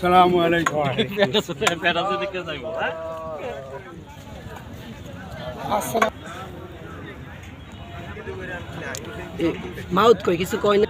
সালামু আলাইকুম। মাউথ কই কিছু কয় না?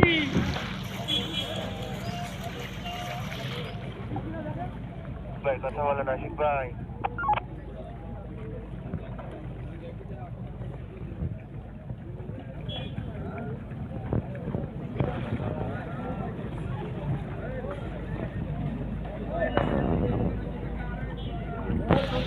Baik, kata wala nasib baik. Thank buy.